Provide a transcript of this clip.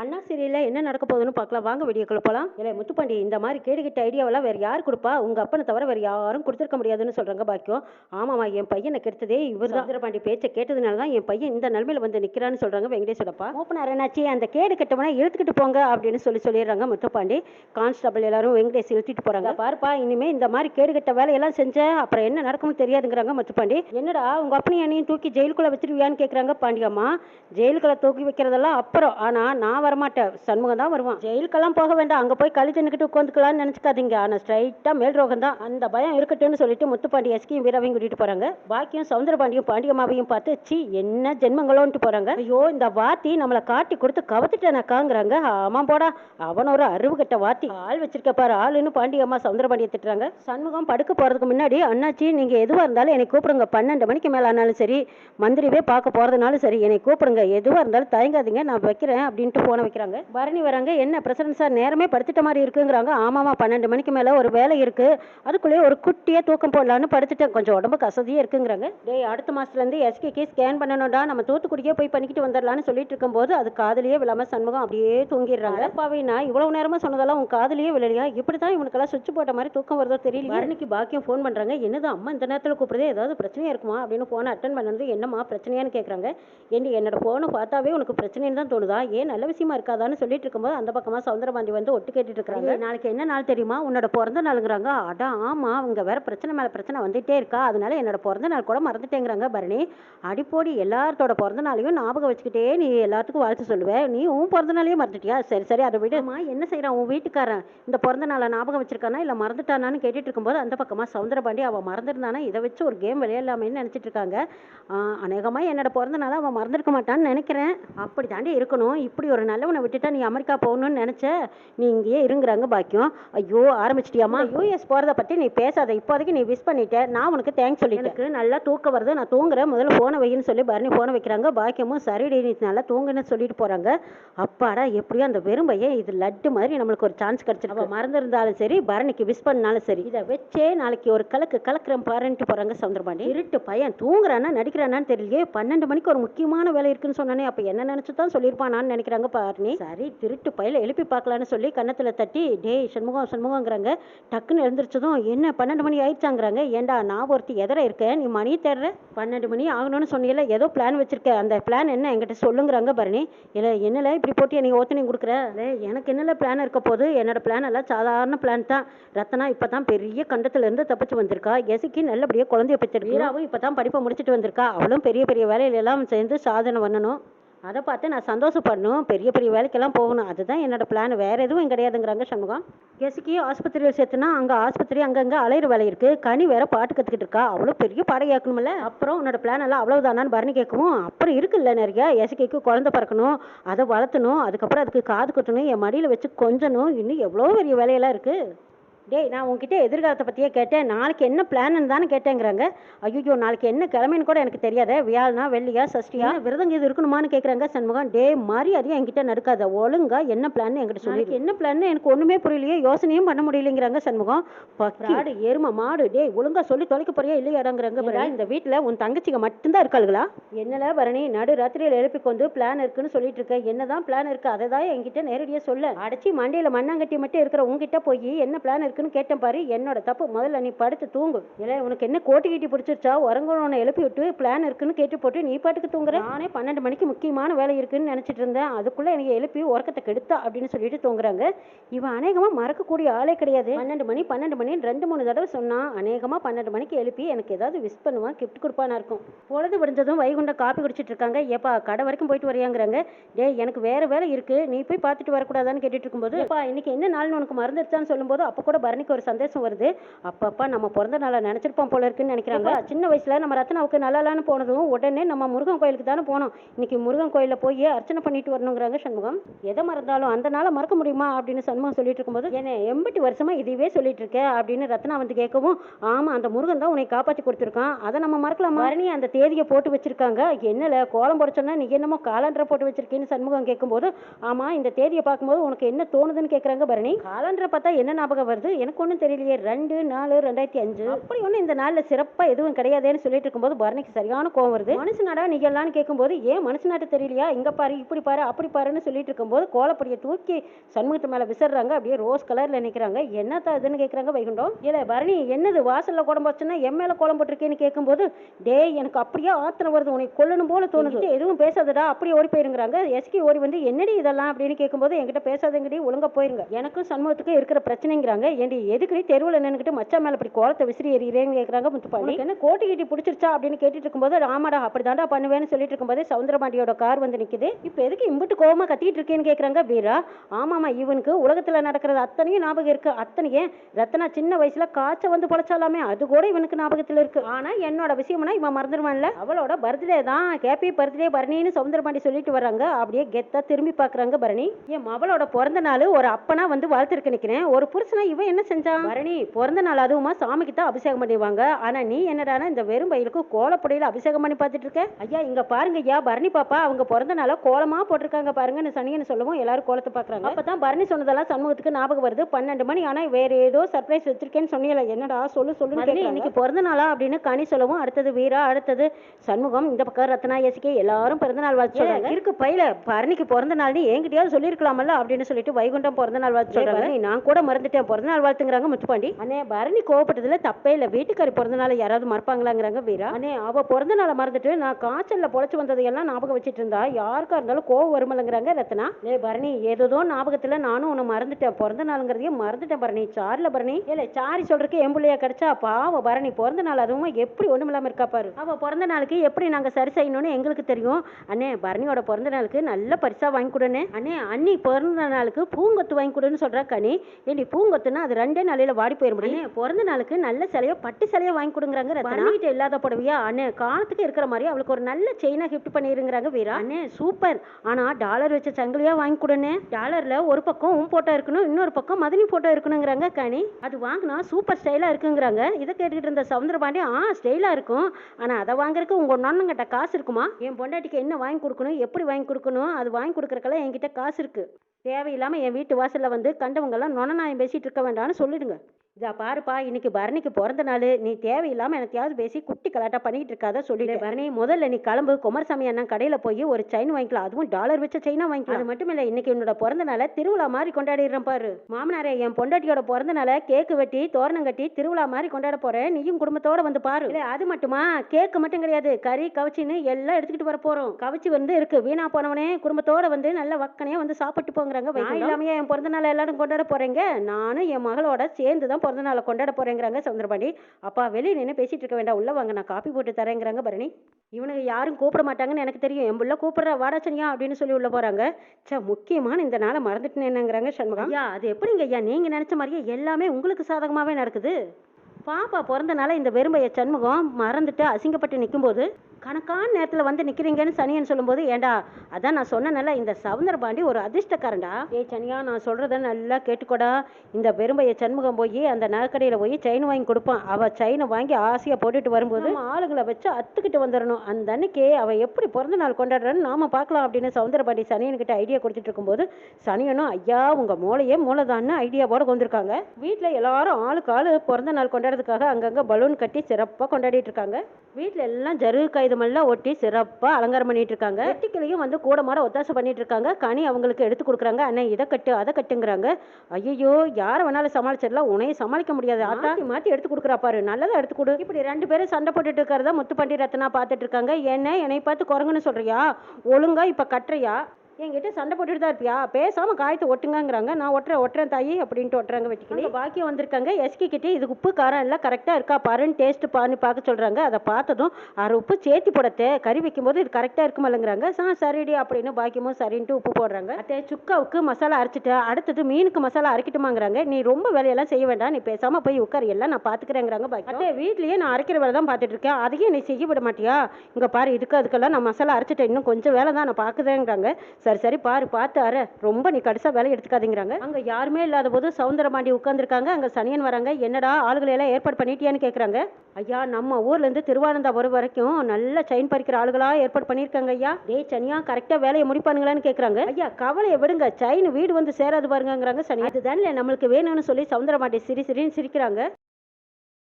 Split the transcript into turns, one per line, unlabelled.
அண்ணா சீரியலில் என்ன நடக்க போகுதுன்னு பார்க்கலாம். வாங்க வீடியோக்குள்ள போகலாம் இல்லை முத்துப்பாண்டி இந்த மாதிரி கேடு கிட்ட ஐடியாவெல்லாம் வேறு யார் கொடுப்பா? உங்கள் அப்பனை தவிர வேறு யாரும் கொடுத்துருக்க முடியாதுன்னு சொல்கிறாங்க பாக்கியம். ஆமாம்மா என் பையனை கெடுத்ததே இவர் தான் பாண்டி பேச்சை கேட்டதுனால தான் என் பையன் இந்த நிலமையில வந்து நிற்கிறான்னு சொல்கிறாங்க வெங்கடேஸ்வரப்பா. மூப்பனார் என்னாச்சு? அந்த கேடு கெட்டவனா இழுத்துக்கிட்டு போங்க அப்படின்னு சொல்லி சொல்லிடுறாங்க முத்துப்பாண்டி. கான்ஸ்டபிள் எல்லாரும் வெங்கடேஷ் இழுத்திட்டு போகிறாங்க பாருப்பா இனிமே இந்த மாதிரி கேடு கெட்ட வேலையெல்லாம் செஞ்ச அப்புறம் என்ன நடக்கும்னு தெரியாதுங்கிறாங்க முத்துப்பாண்டி. என்னடா உங்க அப்பனையும் என்னையும் தூக்கி ஜெயிலுக்குள்ள வச்சிருவியான்னு கேட்குறாங்க பாண்டியம்மா. ஜெயிலுக்குள்ள தூக்கி வைக்கிறதெல்லாம் அப்புறம். ஆனா நான் வரமாட்டேன். சண்முகம் தான் வருவான். ஜெயிலுக்கெல்லாம் போக வேண்டாம். அங்க போய் கழுத்து தின்னுக்கிட்டு உட்காந்துக்கலாம்னு நினைச்சுக்காதீங்க. ஆனா ஸ்ட்ரைட்டா மேல் ரோகம் தான் அந்த பயம் இருக்கட்டும்னு சொல்லிட்டு முத்துப்பாண்டி எஸ்கியும் வீராவையும் கூட்டிட்டு போறாங்க. பாக்கியும் சவுந்தரபாண்டியும் பாண்டியம்மாவையும் பார்த்து சி என்ன ஜென்மங்களோன்ட்டு போறாங்க? ஐயோ இந்த வாத்தி நம்மளை காட்டி கொடுத்து கவத்துட்டேனாக்காங்கிறாங்க. ஆமா போடா. அவன் ஒரு அறிவு கட்ட வாத்தி. ஆள் வச்சிருக்க பாரு ஆளுன்னு பாண்டியம்மா சவுந்தரபாண்டியை திட்டுறாங்க. சண்முகம் படுக்க போறதுக்கு முன்னாடி அண்ணாச்சி நீங்க எதுவா இருந்தாலும் என்னை கூப்பிடுங்க. பன்னெண்டு மணிக்கு மேல ஆனாலும் சரி மந்திரிவே பார்க்க போறதுனாலும் சரி என்னை கூப்பிடுங்க. எதுவா இருந்தாலும் தயங்காதீங்க. நான் வைக்கிறேன் அப்படின்ட்டு போன வைக்கிறாங்க. பரணி வராங்க என்ன பிரசிடன்ட் சார் நேரமே படுத்துட்ட மாதிரி இருக்குங்கிறாங்க. ஆமாமா பன்னெண்டு மணிக்கு மேல ஒரு வேலை இருக்கு. அதுக்குள்ளேயே ஒரு குட்டியே தூக்கம் போடலான்னு படுத்துட்டேன். கொஞ்சம் உடம்புக்கு அசதியே இருக்குங்கிறாங்க. டேய் அடுத்த மாசத்துல இருந்து ஸ்கேன் பண்ணணும்டா. நம்ம தூத்துக்குடியே போய் பண்ணிக்கிட்டு வந்துடலாம்னு சொல்லிட்டு இருக்கும்போது அது காதுலயே விழாம சண்முகம் அப்படியே தூங்கிடுறாங்க. அப்பாவே நான் இவ்வளவு நேரமா சொன்னதெல்லாம் உன் காதலியே விழலையா? இப்படிதான் இவனுக்கெல்லாம் சுவிட்ச் போட்ட மாதிரி தூக்கம் வருதோ தெரியல பரணிக்கு பாக்கியம் ஃபோன் பண்றாங்க. என்னது அம்மா இந்த நேரத்தில் கூப்பிடுதே ஏதாவது பிரச்சனையா இருக்குமா? அப்படின்னு போனை அட்டன் பண்ணது என்னம்மா பிரச்சனையான்னு கேட்குறாங்க ஏண்டி என்னோட போனை பார்த்தாவே உனக்கு பிரச்சனைன்னு தான் தோணுதா? ஏன் நல்ல விஷயமா இருக்காதான்னு சொல்லிட்டு இருக்கும்போது அந்த பக்கமா சவுந்தரபாண்டி வந்து ஒட்டு கேட்டுட்டு இருக்காங்க நாளைக்கு என்ன நாள் தெரியுமா? உன்னோட பிறந்த நாளுங்கிறாங்க. அடா ஆமா அவங்க வேற பிரச்சனை மேல பிரச்சனை வந்துட்டே இருக்கா. அதனால என்னோட பிறந்த நாள் கூட மறந்துட்டேங்கிறாங்க பரணி. அடிப்போடி எல்லாத்தோட பிறந்த நாளையும் ஞாபகம் வச்சுக்கிட்டே நீ எல்லாத்துக்கும் வாழ்த்து சொல்லுவேன் நீ உன் பிறந்த நாளையும் மறந்துட்டியா? சரி சரி அதை விடுமா என்ன செய்யறான் உன் வீட்டுக்காரன்? இந்த பிறந்த நாளை ஞாபகம் வச்சிருக்கானா? இல்ல மறந்துட்டானான்னு கேட்டுட்டு இருக்கும்போது அந்த பக்கமா சவுந்தரபாண்டி அவன் மறந்துருந்தானா? இதை வச்சு ஒரு கேம் விளையாடலாமேன்னு நினைச்சிட்டு இருக்காங்க அநேகமா என்னோட பிறந்த நாளை அவன் மறந்துருக்க மாட்டான்னு நினைக்கிறேன். அப்படி தாண்டி இருக்கணும். இப்படி ஒரு நல்லவனை விட்டுட்டா நீ அமெரிக்கா போகணும்னு நினைச்ச? நீ இங்கேயே இருங்குறாங்க பாக்கியம். ஐயோ ஆரம்பிச்சிட்டியாமா யூஎஸ் போறத பத்தி நீ பேசாத. இப்போதைக்கு நீ விஷ் பண்ணிட்ட. நான் உனக்கு தேங்க்ஸ் சொல்லிட்டேன். எனக்கு நல்லா தூக்கம் வருது. நான் தூங்குறேன். முதல்ல போனை வைன்னு சொல்லி பரணி போனை வைக்கிறாங்க. பாக்கியமும் சரிடி நீ நல்லா தூங்குன்னு சொல்லிட்டு போறாங்க. அப்பாடா எப்படியோ அந்த வெறும் பையன் இது லட்டு மாதிரி நம்மளுக்கு ஒரு சான்ஸ் கிடைச்சிருக்கு. மறந்துருந்தாலும் சரி பரணிக்கு விஷ் பண்ணாலும் சரி இதை வச்சே நாளைக்கு ஒரு கலக்கு கலக்குறேன் பாருன்ட்டு போறாங்க சவுந்தரபாண்டி இருட்டு பையன் தூங்குறானா நடிக்கிறானான்னு தெரியலையே. பன்னெண்டு மணிக்கு ஒரு முக்கியமான வேலை இருக்குன்னு சொன்னானே. அப்ப என்ன நினைச்சு தான் சொல்லியிருப்பானான்னு நினைக்கிறாங்க பாருனி. சரி திருட்டு பையில எழுப்பி பார்க்கலான்னு சொல்லி கன்னத்துல தட்டி டேய் சண்முகம் சண்முகங்கிறாங்க. டக்குன்னு எழுந்திரிச்சதும் என்ன பன்னெண்டு மணி ஆயிடுச்சாங்கிறாங்க. ஏன்டா நான் ஒருத்தி எதிர இருக்கேன் நீ மணி தேடுற? பன்னெண்டு மணி ஆகணும்னு சொன்னீல. ஏதோ பிளான் வச்சிருக்க. அந்த பிளான் என்ன? என்கிட்ட சொல்லுங்கிறாங்க பரணி. இல்லை என்னல? இப்படி போட்டு நீ ஓத்தனையும் கொடுக்குற? எனக்கு என்னல பிளான் இருக்க போது என்னோட பிளான் எல்லாம் சாதாரண பிளான் தான். ரத்னா இப்போ தான் பெரிய கண்டத்துல இருந்து தப்பிச்சு வந்திருக்கா. எசுக்கி நல்லபடியாக குழந்தைய பெற்றிருக்கு. வீராவும் இப்போ தான் படிப்பை முடிச்சிட்டு வந்திருக்கா. அவளும் பெரிய பெரிய வேலையில எல்லாம் சேர்ந்து சாதனை பண்ணணும். அதை பார்த்து நான் சந்தோஷப்படணும். பெரிய பெரிய வேலைக்கெல்லாம் போகணும். அதுதான் என்னோட பிளான் வேற எதுவும் கிடையாதுங்கிறாங்க சண்முகம் எசுக்கி ஆஸ்பத்திரியில் சேர்த்துனா அங்கே ஆஸ்பத்திரி அங்கங்கே அலையிற வேலை இருக்கு. கனி வேற பாட்டு கற்றுக்கிட்டு இருக்கா. அவ்வளோ பெரிய பாடம் கேட்கணும்ல. அப்புறம் உன்னோட பிளான் எல்லாம் அவ்வளவுதானான்னு பரணி கேட்கவும் அப்புறம் இருக்குல்ல நிறைய எசுக்கிக்கு குழந்தை பிறக்கணும். அதை வளர்த்தணும். அதுக்கப்புறம் அதுக்கு காது குத்தணும். என் மடியில் வச்சு கொஞ்சணும். இன்னும் எவ்வளோ பெரிய வேலையெல்லாம் இருக்கு. டேய் நான் உங்ககிட்ட எதிர்காலத்தை பற்றியே கேட்டேன். நாளைக்கு என்ன பிளான் தானே கேட்டேங்கிறாங்க. ஐயோ நாளைக்கு என்ன கிழமைன்னு கூட எனக்கு தெரியாதே. வியாழனா வெள்ளியா சஷ்டியா? விரதங்க இது இருக்கணுமான்னு கேட்குறாங்க சண்முகம். டே மாதிரி அதையும் என்கிட்ட நடுக்காத ஒழுங்கா என்ன பிளான் என்கிட்ட சொல்லி என்ன பிளான் எனக்கு ஒன்றுமே புரியலையே. யோசனையும் பண்ண முடியலைங்கிறாங்க சண்முகம். பக்காடு எருமை மாடு டேய் ஒழுங்கா சொல்லி தொலைக்க போறியா இல்லையாடாங்கிறாங்க இந்த வீட்டில் உன் தங்கச்சிங்க மட்டும்தான் இருக்காளுங்களா என்னல பரணி நடு ராத்திரியில் எழுப்பி கொண்டு பிளான் இருக்குன்னு சொல்லிட்டு இருக்க. என்னதான் பிளான் இருக்கு அதை தான் என்கிட்ட நேரடியாக சொல்ல. அடைச்சி மண்டையில் மண்ணாங்கட்டி மட்டும் இருக்கிற உங்ககிட்ட போய் என்ன பிளான் இருக்குன்னு கேட்டேன் பாரு என்னோட தப்பு. முதல்ல நீ படுத்து தூங்கு. இல்லை உனக்கு என்ன கோட்டி கீட்டி பிடிச்சிருச்சா? உறங்கணும்னு எழுப்பி விட்டு பிளான் இருக்குன்னு கேட்டு போட்டு நீ பாட்டுக்கு தூங்குற? நானே பன்னெண்டு மணிக்கு முக்கியமான வேலை இருக்குன்னு நினைச்சிட்டு இருந்தேன். அதுக்குள்ளே எனக்கு எழுப்பி உறக்கத்தை கெடுத்தா அப்படின்னு சொல்லிட்டு தூங்குறாங்க. இவன் அநேகமாக மறக்கக்கூடிய ஆளே கிடையாது. பன்னெண்டு மணி பன்னெண்டு மணி ரெண்டு மூணு தடவை சொன்னான். அநேகமாக பன்னெண்டு மணிக்கு எழுப்பி எனக்கு ஏதாவது விஷ் பண்ணுவான் கிஃப்ட் கொடுப்பானா இருக்கும். பொழுது விடிஞ்சதும் வைகுண்ட காப்பி குடிச்சிட்டு இருக்காங்க. ஏப்பா கடை வரைக்கும் போயிட்டு வரையாங்கிறாங்க. டே எனக்கு வேற வேலை இருக்கு. நீ போய் பார்த்துட்டு வரக்கூடாதான்னு கேட்டுட்டு இருக்கும்போது ஏப்பா இன்னைக்கு என்ன நாள்னு உனக்கு மறந்துருச்சான்னு சொல்லும்போது அப்போ கூட பரணிக்கு ஒரு சந்தேஷம் வருது. அப்பப்பா நம்ம பிறந்த நாளை நினைச்சிருப்போம் போல இருக்குன்னு நினைக்கிறாங்க. சின்ன வயசுல நம்ம ரத்னாவுக்கு நல்லாலான்னு போனதும் உடனே நம்ம முருகன் கோயிலுக்கு தானே போனோம். இன்னைக்கு முருகன் கோயில்ல போய் அர்ச்சனை பண்ணிட்டு வரணுங்கிறாங்க சண்முகம். எதை மறந்தாலும் அந்த நாளை மறக்க முடியுமா அப்படின்னு சண்முகம் சொல்லிட்டு இருக்கும்போது என்ன எண்பத்தி வருஷமா இதுவே சொல்லிட்டு இருக்க? அப்படின்னு ரத்னா வந்து கேட்கவும் ஆமா அந்த முருகன் தான் உன்னை காப்பாத்தி கொடுத்துருக்கான். அதை நம்ம மறக்கலாமா? மரணி அந்த தேதியை போட்டு வச்சிருக்காங்க. என்னல கோலம் போட நீ என்னமோ காலண்டரை போட்டு வச்சிருக்கேன்னு சண்முகம் கேட்கும்போது ஆமா இந்த தேதியை பார்க்கும்போது உனக்கு என்ன தோணுதுன்னு கேட்குறாங்க பரணி? காலண்டரை பார்த்தா என்ன ஞாபகம் வருது? எனக்கு ஒன்றும் தெரியலையே. ரெண்டு நாலு ரெண்டாயிரத்தி அஞ்சு. அப்படி ஒன்றும் இந்த நாளில் சிறப்பாக எதுவும் கிடையாதுன்னு சொல்லிட்டு இருக்கும்போது பரணிக்கு சரியான கோவம் வருது. மனுஷனாடா நீ எல்லாம்னு கேட்கும்போது ஏன் மனுஷனாட்ட தெரியலையா? இங்கே பாரு இப்படி பாரு அப்படி பாருன்னு சொல்லிட்டு இருக்கும்போது கோலப்படியை தூக்கி சண்முகத்து மேலே விசிறாங்க அப்படியே ரோஸ் கலரில் நிற்கிறாங்க என்னத்தா இதுன்னு கேட்குறாங்க வைகுண்டம்? இல்லை பரணி என்னது வாசலில் கோலம் போச்சுன்னா என் மேலே கோலம் போட்டிருக்கேன்னு கேட்கும்போது டேய் எனக்கு அப்படியே ஆத்திரம் வருது. உனக்கு கொல்லணும் போல தோணுது. எதுவும் பேசாதடா அப்படியே ஓடி போயிருங்கிறாங்க. எஸ்கி ஓடி வந்து என்னடி இதெல்லாம்? அப்படின்னு கேட்கும்போது என்கிட்ட பேசாதங்கடி ஒழுங்கா போயிருங்க. எனக்கும் சண்முகத்துக்கும் இருக்கிற பிரச்சனைங்கிறாங்க. ஏண்டி எதுக்குடி தெருவில் நின்னுக்கிட்டு மச்சான் மேலே இப்படி கோலத்தை விசிறி எறிகிறேன்னு கேட்குறாங்க முத்துப்பாண்டி? என்ன கோட்டி கீட்டி பிடிச்சிருச்சா அப்படின்னு கேட்டுட்டு இருக்கும்போது ஆமாடா அப்படி தாண்டா பண்ணுவேன்னு சொல்லிட்டு இருக்கும்போது சவுந்தரபாண்டியோட கார் வந்து நிக்குது. இப்போ எதுக்கு இம்புட்டு கோவமா கத்திட்டு இருக்கேன்னு கேட்குறாங்க வீரா? ஆமாமா இவனுக்கு உலகத்துல நடக்கிறது அத்தனையும் ஞாபகம் இருக்கு. அத்தனையே ரத்னா சின்ன வயசுல காய்ச்ச வந்து பொழைச்சாலாமே அது கூட இவனுக்கு ஞாபகத்துல இருக்கு. ஆனா என்னோட விஷயம்னா இவன் மறந்துடுவான்ல அவளோட பர்த்டே தான். ஹேப்பி பர்த்டே பரணின்னு சவுந்தரபாண்டி சொல்லிட்டு வர்றாங்க. அப்படியே கெத்தா திரும்பி பாக்குறாங்க பரணி. என் மவளோட பிறந்த நாள் ஒரு அப்பனா வந்து வாழ்த்திருக்க நிக்கிறேன். ஒரு புருஷனா இவன் என்ன செஞ்சான் பரணி பிறந்த நாள் அதுவுமா சாமிக்கு தான் அபிஷேகம் பண்ணிடுவாங்க. ஆனா நீ என்னடானா இந்த வெறும் பயிலுக்கு கோலப்பொடியில அபிஷேகம் பண்ணி பார்த்துட்டு இருக்க ஐயா இங்க பாருங்க ஐயா பரணி பாப்பா அவங்க பிறந்த நாள கோலமா போட்டிருக்காங்க பாருங்கன்னு சனியன்னு சொல்லவும் எல்லாரும் கோலத்தை பாக்குறாங்க அப்பதான் பரணி சொன்னதெல்லாம் சண்முகத்துக்கு ஞாபகம் வருது. பன்னெண்டு மணி ஆனா வேற ஏதோ சர்ப்ரைஸ் வச்சிருக்கேன்னு சொன்னீங்களா என்னடா சொல்லு சொல்லு இன்னைக்கு பிறந்த நாளா அப்படின்னு கனி சொல்லவும் அடுத்தது வீரா அடுத்தது சண்முகம் இந்த பக்கம் ரத்னா எசிகே எல்லாரும் பிறந்த நாள் வாழ்த்து சொல்றாங்க. இருக்கு பையில பரணிக்கு பிறந்த நாள்னு என்கிட்டயாவது சொல்லிருக்கலாமல்ல அப்படின்னு சொல்லிட்டு வைகுண்டம் பிறந்த நாள் வாழ்த்து சொல்றாங்க. நான் கூட மறந்துட்டேன். பிறந்த நாள் வாழ்த்துங்கிறாங்க முத்துப்பாண்டி. அண்ணே பரணி கோவப்பட்டதுல தப்பே இல்ல. வீட்டுக்காரி பிறந்த நாளை யாராவது மறப்பாங்களாங்கிறாங்க வீரா? அண்ணே அவ பிறந்த நாளை மறந்துட்டு நான் காய்ச்சல்ல பொழைச்சு வந்ததையெல்லாம் ஞாபகம் வச்சிட்டு இருந்தா யாருக்கா இருந்தாலும் கோவம் வருமலங்கிறாங்க ரத்னா லே பரணி ஏதோ ஞாபகத்துல நானும் உன்னை மறந்துட்டேன். பிறந்த நாளுங்கிறதையும் மறந்துட்டேன் பரணி. சார்ல பரணி. இல்ல சாரி சொல்றதுக்கு என் பிள்ளையா கிடைச்சா பாவ பரணி. பிறந்த நாள் அதுவும் எப்படி ஒண்ணும் இல்லாம இருக்கா பாரு. அவ பிறந்த நாளுக்கு எப்படி நாங்க சரி செய்யணும்னு எங்களுக்கு தெரியும். அண்ணே பரணியோட பிறந்த நாளுக்கு நல்ல பரிசா வாங்கி கொடுனே அண்ணே அண்ணி பிறந்த நாளுக்கு பூங்கொத்து வாங்கி கொடுன்னு சொல்றா கனி. ஏண்டி பூங்கொத்துனா அது ரெண்டே நாளையில வாடி போயிட முடியும் பிறந்த நாளுக்கு நல்ல சிலையோ பட்டு சிலையோ வாங்கி கொடுங்குறாங்க பண்ணிட்டு இல்லாத புடவையா? அண்ணே காலத்துக்கு இருக்கிற மாதிரி அவளுக்கு ஒரு நல்ல செயினா கிஃப்ட் பண்ணிருங்கிறாங்க வீரா. அண்ணே சூப்பர் ஆனா டாலர் வச்ச சங்கிலியா வாங்கி கொடுனே டாலர்ல ஒரு பக்கம் உன் போட்டோ இருக்கணும் இன்னொரு பக்கம் மதினி போட்டோ இருக்கணுங்கிறாங்க கனி. அது வாங்கினா சூப்பர் ஸ்டைலா இருக்குங்கிறாங்க. இதை கேட்டுக்கிட்டு இருந்த சவுந்தரபாண்டி ஆ ஸ்டைலா இருக்கும். ஆனா அதை வாங்குறதுக்கு உங்க நொண்ணங்கிட்ட காசு இருக்குமா? என் பொண்டாட்டிக்கு என்ன வாங்கி கொடுக்கணும் எப்படி வாங்கி கொடுக்கணும் அது வாங்கி கொடுக்கறக்கெல்லாம் என்கிட்ட காசு இருக்கு. தேவையில்லாமல் என் வீட்டு வாசலில் வந்து கண்டவங்கெல்லாம் நொணநாயம் பேசிகிட்டு இருக்க வேண்டாம்னு சொல்லிவிடுங்க இதா பாருப்பா இன்னைக்கு பரணிக்கு பிறந்த நாள். நீ தேவையில்லாம எனத்தையாவது பேசி குட்டி கலாட்டா பண்ணிட்டு இருக்காத சொல்லிட்டு பரணி. முதல்ல நீ கிளம்பு. குமாரசாமி அண்ணன் கடையில போய் ஒரு செயின் வாங்கிக்கலாம். அதுவும் டாலர் வச்ச செயினா வாங்கிக்கலாம். அது மட்டும் இல்ல இன்னைக்கு என்னோட பிறந்த நாளை திருவிழா மாதிரி கொண்டாடிடுறேன் பாரு. மாமனாரே என் பொண்டாட்டியோட பிறந்த நாளை கேக்கு வெட்டி தோரணம் கட்டி திருவிழா மாதிரி கொண்டாட போறேன். நீயும் குடும்பத்தோட வந்து பாரு. இல்ல அது மட்டுமா? கேக்கு மட்டும் கிடையாது. கறி கவிச்சின்னு எல்லாம் எடுத்துக்கிட்டு வர போறோம். கவிச்சி வந்து இருக்கு. வீணா போனவனே குடும்பத்தோட வந்து நல்ல வக்கனையா வந்து சாப்பிட்டு போங்கிறாங்க. இல்லாமையே என் பிறந்த நாள் எல்லாரும் கொண்டாட போறேங்க. நானும் என் மகளோட சேர்ந்து தான் பிறந்த நாளை கொண்டாட போறேங்கிறாங்க சவுந்தரபாண்டி. அப்பா வெளியே நின்று பேசிட்டு இருக்க வேண்டாம். உள்ள வாங்க நான் காப்பி போட்டு தரேங்கிறாங்க பரணி. இவனுக்கு யாரும் கூப்பிட மாட்டாங்கன்னு எனக்கு தெரியும். என் புள்ள கூப்பிடுற வாடாச்சனியா அப்படின்னு சொல்லி உள்ள போறாங்க. சே முக்கியமான இந்த நாளை மறந்துட்டேனுங்கிறாங்க சண்முகம். ஐயா அது எப்படிங்க ஐயா? நீங்க நினைச்ச மாதிரியே எல்லாமே உங்களுக்கு சாதகமாவே நடக்குது. பாப்பா பிறந்தனால இந்த வெறுமைய சண்முகம் மறந்துட்டு அசிங்கப்பட்டு நிக்கும்போது கணக்கான நேரத்தில் வந்து நிற்கிறீங்கன்னு சனியன் சொல்லும்போது ஏண்டா அதான் நான் சொன்னேன்ல இந்த சவுந்தர பாண்டி ஒரு அதிர்ஷ்டக்காரன்டா. ஏய் சனியா நான் சொல்கிறத நல்லா கேட்டுக்கோடா. இந்த பெரும்பைய சண்முகம் போய் அந்த நகைக்கடையில் போய் செயின் வாங்கி கொடுப்பான். அவள் செயினை வாங்கி ஆசையாக போட்டுட்டு வரும்போது ஆளுங்களை வச்சு அத்துக்கிட்டு வந்துடணும் அந்த அன்னைக்கு அவள் எப்படி பிறந்த நாள் கொண்டாடுறான்னு நாம பார்க்கலாம் அப்படின்னு சவுந்தர பாண்டி சனியன்கிட்ட ஐடியா கொடுத்துட்டு இருக்கும்போது சனியனும் ஐயா உங்கள் மூளையே மூளைதான்னு ஐடியாவோட வந்திருக்காங்க வீட்டில் எல்லாரும் ஆளுக்கு ஆளு பிறந்த நாள் கொண்டாடுறதுக்காக அங்கங்கே பலூன் கட்டி சிறப்பாக கொண்டாடிட்டு இருக்காங்க வீட்டில் எல்லாம் ஜருகு காகிதமெல்லாம் ஒட்டி சிறப்பாக அலங்காரம் பண்ணிட்டு இருக்காங்க வெட்டிக்கிளையும் வந்து கூட மாட ஒத்தாசை பண்ணிட்டு இருக்காங்க கனி அவங்களுக்கு எடுத்து கொடுக்குறாங்க. அண்ணா இதை கட்டு அதை கட்டுங்கிறாங்க. ஐயோ யாரை வேணாலும் சமாளிச்சிடலாம். உனையும் சமாளிக்க முடியாது. மாற்றி மாற்றி எடுத்து கொடுக்குறா பாரு. நல்லதா எடுத்து கொடு. இப்படி ரெண்டு பேரும் சண்டை போட்டுட்டு இருக்கிறத முத்துப்பண்டி ரத்னா பார்த்துட்டு இருக்காங்க என்ன என்னை பார்த்து குரங்குன்னு சொல்றியா? ஒழுங்கா இப்போ கட்டுறியா? என்கிட்ட சண்டை போட்டுட்டு தான் இருப்பியா? பேசாம காயத்தை ஒட்டுங்கங்கிறாங்க. நான் ஒட்டுறேன் ஒட்டுறேன் தாயி அப்படின்ட்டு ஒட்டுறாங்க வெட்டிக்கிளி. பாக்கியம் வந்திருக்காங்க. எஸ்கி கிட்டே இது உப்பு காரம் எல்லாம் கரெக்டாக இருக்கா? பாருன்னு டேஸ்ட் பண்ணி பார்க்க சொல்றாங்க. அதை பார்த்ததும் அரை உப்பு சேர்த்து போடத்தே. கறி வைக்கும்போது இது கரெக்டாக இருக்குமல்லங்கிறாங்க. ஆ சரிடி அப்படின்னு பாக்கியமும் சரின்ட்டு உப்பு போடுறாங்க. அத்தே சுக்காவுக்கு மசாலா அரைச்சிட்டு அடுத்தது மீனுக்கு மசாலா அரைக்கட்டுமாங்கிறாங்க. நீ ரொம்ப வேலையெல்லாம் செய்ய வேண்டாம். நீ பேசாம போய் உட்காரு. எல்லாம் நான் பார்த்துக்கிறேங்கிறாங்க பாக்கி அத்தே வீட்லயே நான் அரைக்கிற வேலை தான் பார்த்துட்டு இருக்கேன் அதையும் நீ செய்ய விட மாட்டியா? இங்க பாரு இதுக்கு அதுக்கெல்லாம் நான் மசாலா அரைச்சிட்டேன். இன்னும் கொஞ்சம் வேலை தான் நான் பார்க்குதேங்கிறாங்க. சரி சரி பாரு பார்த்து அற. ரொம்ப நீ கடைசா வேலை எடுத்துக்காதீங்கிறாங்க. அங்க யாருமே இல்லாத போது சவுந்தரமாண்டி உட்காந்துருக்காங்க அங்க சனியன் வராங்க. என்னடா ஆளுகளை எல்லாம் ஏற்பாடு பண்ணிட்டியான்னு கேக்குறாங்க. ஐயா நம்ம ஊர்ல இருந்து திருவானந்தாபுரம் வரைக்கும் நல்ல செயின் பறிக்கிற ஆளுகளா ஏற்பாடு பண்ணிருக்காங்க ஐயா. டேய் சனியா கரெக்டா வேலையை முடிப்பானுங்களான்னு கேக்குறாங்க. ஐயா கவலையை விடுங்க. செயின் வீடு வந்து சேராது பாருங்கங்கிறாங்க சனி அதுதானே நம்மளுக்கு வேணும்னு சொல்லி சவுந்தரபாண்டி சிரி சிரின்னு சிரிக்கிறாங்க.